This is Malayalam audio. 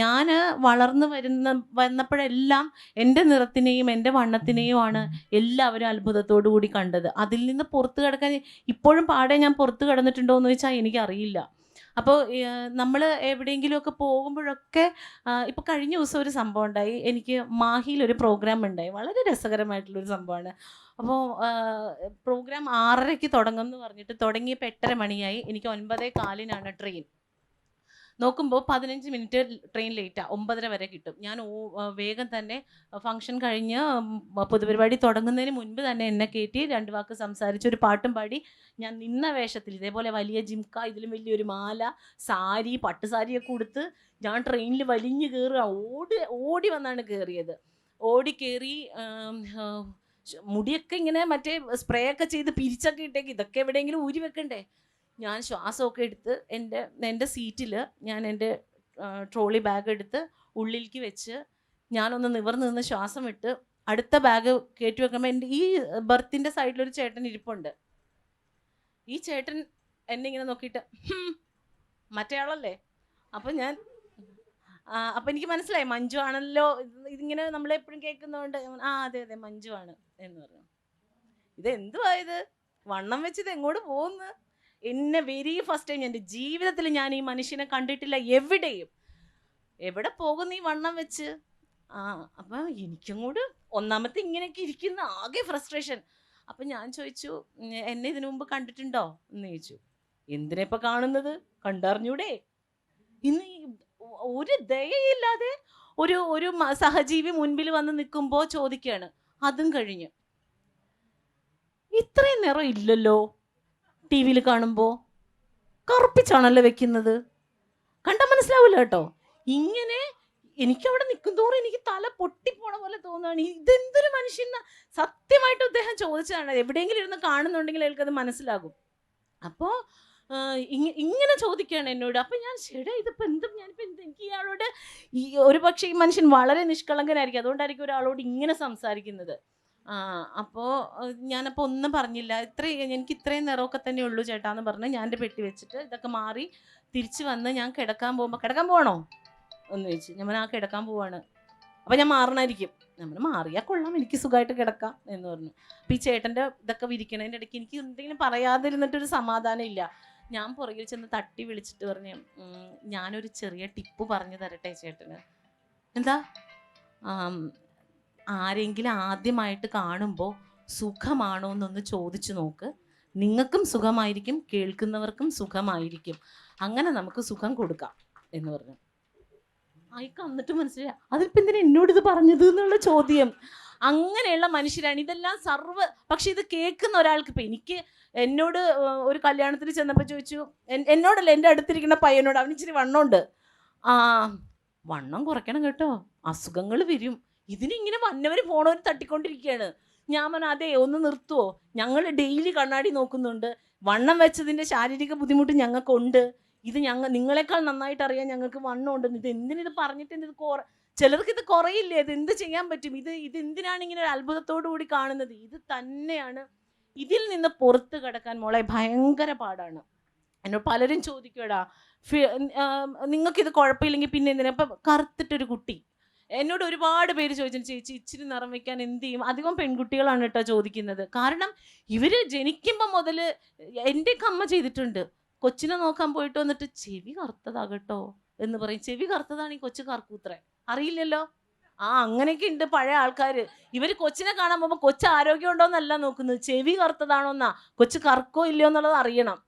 ഞാൻ വളർന്നു വരുന്ന വന്നപ്പോഴെല്ലാം എന്റെ നിറത്തിനെയും എന്റെ വണ്ണത്തിനെയുമാണ് എല്ലാവരും അത്ഭുതത്തോടു കൂടി കണ്ടത്. അതിൽ നിന്ന് പുറത്തു കിടക്കാൻ ഇപ്പോഴും പാടെ ഞാൻ പുറത്തു കിടന്നിട്ടുണ്ടോ എന്ന് ചോദിച്ചാൽ എനിക്കറിയില്ല അപ്പോൾ നമ്മൾ എവിടെയെങ്കിലുമൊക്കെ പോകുമ്പോഴൊക്കെ ഇപ്പോൾ കഴിഞ്ഞ ദിവസം ഒരു സംഭവം ഉണ്ടായി. എനിക്ക് മാഹിയിൽ ഒരു പ്രോഗ്രാം ഉണ്ടായി. വളരെ രസകരമായിട്ടുള്ളൊരു സംഭവമാണ്. അപ്പോൾ പ്രോഗ്രാം ആറരയ്ക്ക് തുടങ്ങും എന്ന് പറഞ്ഞിട്ട് തുടങ്ങിയപ്പോൾ എട്ടര മണിയായി. എനിക്ക് ഒൻപതേ കാലിനാണ് ട്രെയിൻ നോക്കുമ്പോൾ പതിനഞ്ച് മിനിറ്റ് ട്രെയിൻ ലേറ്റാണ് ഒമ്പതര വരെ കിട്ടും. ഞാൻ വേഗം തന്നെ ഫംഗ്ഷൻ കഴിഞ്ഞ് പൊതുപരിപാടി തുടങ്ങുന്നതിന് മുൻപ് തന്നെ എന്നെ കയറ്റി രണ്ട് വാക്ക് സംസാരിച്ച് ഒരു പാട്ടും പാടി ഞാൻ നിന്ന വേഷത്തിൽ ഇതേപോലെ വലിയ ജിംക ഇതിലും വലിയൊരു മാല സാരി പട്ടുസാരിയൊക്കെ കൊടുത്ത് ഞാൻ ട്രെയിനിൽ വലിഞ്ഞു കയറുക ഓടി ഓടി വന്നാണ് കയറിയത് ഓടി കയറി മുടിയൊക്കെ ഇങ്ങനെ മറ്റേ സ്പ്രേ ഒക്കെ ചെയ്ത് പിരിച്ചൊക്കെ ഇട്ടേക്ക് ഇതൊക്കെ എവിടെയെങ്കിലും ഊരി വെക്കണ്ടേ? ഞാൻ ശ്വാസമൊക്കെ എടുത്ത് എന്റെ എന്റെ സീറ്റിൽ ഞാൻ എന്റെ ട്രോളി ബാഗ് എടുത്ത് ഉള്ളിലേക്ക് വെച്ച് ഞാനൊന്ന് നിവർന്ന് നിന്ന് ശ്വാസം വിട്ട് അടുത്ത ബാഗ് കയറ്റി വെക്കുമ്പോൾ എന്റെ ഈ ബർത്തിന്റെ സൈഡിലൊരു ചേട്ടൻ ഇരിപ്പുണ്ട്. ഈ ചേട്ടൻ എന്നെ ഇങ്ങനെ നോക്കിയിട്ട് മറ്റേയാളല്ലേ? അപ്പം ഞാൻ അപ്പം എനിക്ക് മനസ്സിലായി മഞ്ജു ആണല്ലോ ഇത് ഇതിങ്ങനെ നമ്മളെപ്പോഴും കേൾക്കുന്നതുകൊണ്ട് ആ അതെ അതെ മഞ്ജു ആണ് എന്ന് പറഞ്ഞു. ഇത്? എന്തുവായത് വണ്ണം വെച്ച് ഇത് എങ്ങോട്ട് പോകുന്നു? എന്നെ വെരി ഫസ്റ്റ് ടൈം എന്റെ ജീവിതത്തിൽ ഞാൻ ഈ മനുഷ്യനെ കണ്ടിട്ടില്ല എവിടെയും. എവിടെ പോകുന്നു ഈ വണ്ണം വെച്ച്? ആ അപ്പം കൂടെ ഒന്നാമത്തെ ഇങ്ങനെയൊക്കെ ഇരിക്കുന്ന ആകെ ഫ്രസ്ട്രേഷൻ അപ്പം ഞാൻ ചോദിച്ചു എന്നെ ഇതിനു മുമ്പ് കണ്ടിട്ടുണ്ടോ? എന്ന് ചോദിച്ചു. എന്തിനാ കാണുന്നത്? കണ്ടറിഞ്ഞൂടെ? ഇന്ന് ഒരു ദയയില്ലാതെ ഒരു ഒരു സഹജീവി മുൻപിൽ വന്ന് നിൽക്കുമ്പോൾ ചോദിക്കുകയാണ് അതും കഴിഞ്ഞു. ഇത്രയും നിറം ഇല്ലല്ലോ. ടി വിയിൽ കാണുമ്പോൾ കറുപ്പിച്ചാണല്ലോ വെക്കുന്നത്. കണ്ടാൽ മനസ്സിലാവില്ല കേട്ടോ. ഇങ്ങനെ എനിക്കവിടെ നിൽക്കും തോറും എനിക്ക് തല പൊട്ടിപ്പോണ പോലെ തോന്നുകയാണ്. ഇതെന്തൊരു മനുഷ്യൻ സത്യമായിട്ട് അദ്ദേഹം ചോദിച്ചതാണ്. എവിടെയെങ്കിലും ഇരുന്ന് കാണുന്നുണ്ടെങ്കിൽ അയാൾക്കത് മനസ്സിലാകും. അപ്പോൾ ഇങ്ങനെ ചോദിക്കുകയാണ് എന്നോട്. അപ്പം ഞാൻ ചേടാ ഇതിപ്പോൾ എന്തും ഞാനിപ്പോൾ എന്ത് എനിക്ക് ഇയാളോട് ഈ ഒരു പക്ഷേ ഈ മനുഷ്യൻ വളരെ നിഷ്കളങ്കനായിരിക്കും. അതുകൊണ്ടായിരിക്കും ഒരാളോട് ഇങ്ങനെ സംസാരിക്കുന്നത്. ആ അപ്പോൾ ഞാനപ്പോൾ ഒന്നും പറഞ്ഞില്ല. ഇത്രയും എനിക്ക് ഇത്രയും നിറമൊക്കെ തന്നെ ഉള്ളൂ ചേട്ടാ എന്ന് പറഞ്ഞ് ഞാൻ എന്റെ പെട്ടി വെച്ചിട്ട് ഇതൊക്കെ മാറി തിരിച്ചു വന്ന് ഞാൻ കിടക്കാൻ പോകുമ്പോൾ കിടക്കാൻ പോകണോ എന്ന് ചോദിച്ചു. ഞാൻ ആ കിടക്കാൻ പോവാണ്. അപ്പം ഞാൻ മാറണായിരിക്കും. നമ്മൾ മാറിയാൽ കൊള്ളാം എനിക്ക് സുഖമായിട്ട് കിടക്കാം. എന്ന് പറഞ്ഞു. അപ്പം ഈ ചേട്ടന്റെ ഇതൊക്കെ വിരിക്കണതിന്റെ ഇടയ്ക്ക് എനിക്ക് എന്തെങ്കിലും പറയാതിരുന്നിട്ടൊരു സമാധാനം ഇല്ല. ഞാൻ പുറകിൽ ചെന്ന് തട്ടി വിളിച്ചിട്ട് പറഞ്ഞു "ഉം, ഞാനൊരു ചെറിയ ടിപ്പ് പറഞ്ഞു തരട്ടെ ചേട്ടന്. എന്താ? ആരെങ്കിലും ആദ്യമായിട്ട് കാണുമ്പോൾ സുഖമാണോ എന്നൊന്ന് ചോദിച്ചു നോക്ക്. നിങ്ങൾക്കും സുഖമായിരിക്കും കേൾക്കുന്നവർക്കും സുഖമായിരിക്കും. അങ്ങനെ നമുക്ക് സുഖം കൊടുക്കാം എന്ന് പറഞ്ഞു. അയക്ക് എന്നിട്ട് മനസ്സിലായി അതിപ്പോൾ എന്തിനാ എന്നോട് ഇത് പറഞ്ഞത് എന്നുള്ള ചോദ്യം. അങ്ങനെയുള്ള മനുഷ്യരാണ്. ഇതെല്ലാം സർവ പക്ഷെ ഇത് കേൾക്കുന്ന ഒരാൾക്ക് ഇപ്പം എനിക്ക് എന്നോട് ഒരു കല്യാണത്തിന് ചെന്നപ്പോൾ ചോദിച്ചു എന്നോടല്ല എന്റെ അടുത്തിരിക്കുന്ന പയ്യനോട് അവന് ഇച്ചിരി വണ്ണമുണ്ട്. ആ വണ്ണം കുറയ്ക്കണം കേട്ടോ. അസുഖങ്ങൾ വരും. ഇതിനിങ്ങനെ വന്നവർ പോണവർ തട്ടിക്കൊണ്ടിരിക്കുകയാണ് ഞാൻ പറഞ്ഞു അതെ ഒന്ന് നിർത്തുവോ? ഞങ്ങൾ ഡെയിലി കണ്ണാടി നോക്കുന്നുണ്ട്. വണ്ണം വെച്ചതിന്റെ ശാരീരിക ബുദ്ധിമുട്ട് ഞങ്ങൾക്കുണ്ട്. ഇത് ഞങ്ങൾ നിങ്ങളെക്കാൾ നന്നായിട്ട് അറിയാൻ ഞങ്ങൾക്ക് വണ്ണം ഉണ്ടെന്ന് ഇത് എന്തിനിത് പറഞ്ഞിട്ട് ഇത് കുറ ചിലർക്ക് ഇത് കുറയില്ലേ? ഇത് എന്ത് ചെയ്യാൻ പറ്റും? ഇത് ഇത് എന്തിനാണ് ഇങ്ങനെ ഒരു അത്ഭുതത്തോടു കൂടി കാണുന്നത്? ഇത് തന്നെയാണ്. ഇതിൽ നിന്ന് പുറത്ത് കിടക്കാൻ മോളെ ഭയങ്കര പാടാണ്. എന്നോട് പലരും ചോദിക്കടാ നിങ്ങൾക്ക് ഇത് കുഴപ്പമില്ലെങ്കിൽ പിന്നെ എന്തിനാ? ഇപ്പം കറുത്തിട്ടൊരു കുട്ടി. എന്നോട് ഒരുപാട് പേര് ചോദിച്ചു ചേച്ചി ഇച്ചിരി നിറം വെക്കാൻ എന്ത് ചെയ്യും? അധികം പെൺകുട്ടികളാണ് കേട്ടോ ചോദിക്കുന്നത്. കാരണം ഇവർ ജനിക്കുമ്പോൾ മുതൽ എന്റെ അമ്മ ചെയ്തിട്ടുണ്ട്. കൊച്ചിനെ നോക്കാൻ പോയിട്ട് വന്നിട്ട് ചെവി കറുത്തതാകട്ടോ എന്ന് പറയും. ചെവി കറുത്തതാണ് ഈ കൊച്ചു കറക്കൂത്രേ അറിയില്ലല്ലോ? ആ അങ്ങനെയൊക്കെ ഉണ്ട് പഴയ ആൾക്കാർ ഇവർ കൊച്ചിനെ കാണാൻ പോകുമ്പോൾ കൊച്ചു ആരോഗ്യം ഉണ്ടോ എന്നല്ല നോക്കുന്നത്. ചെവി കറുത്തതാണോ എന്നാ കൊച്ചു കറക്കോ ഇല്ലയോ എന്നുള്ളത് അറിയണം.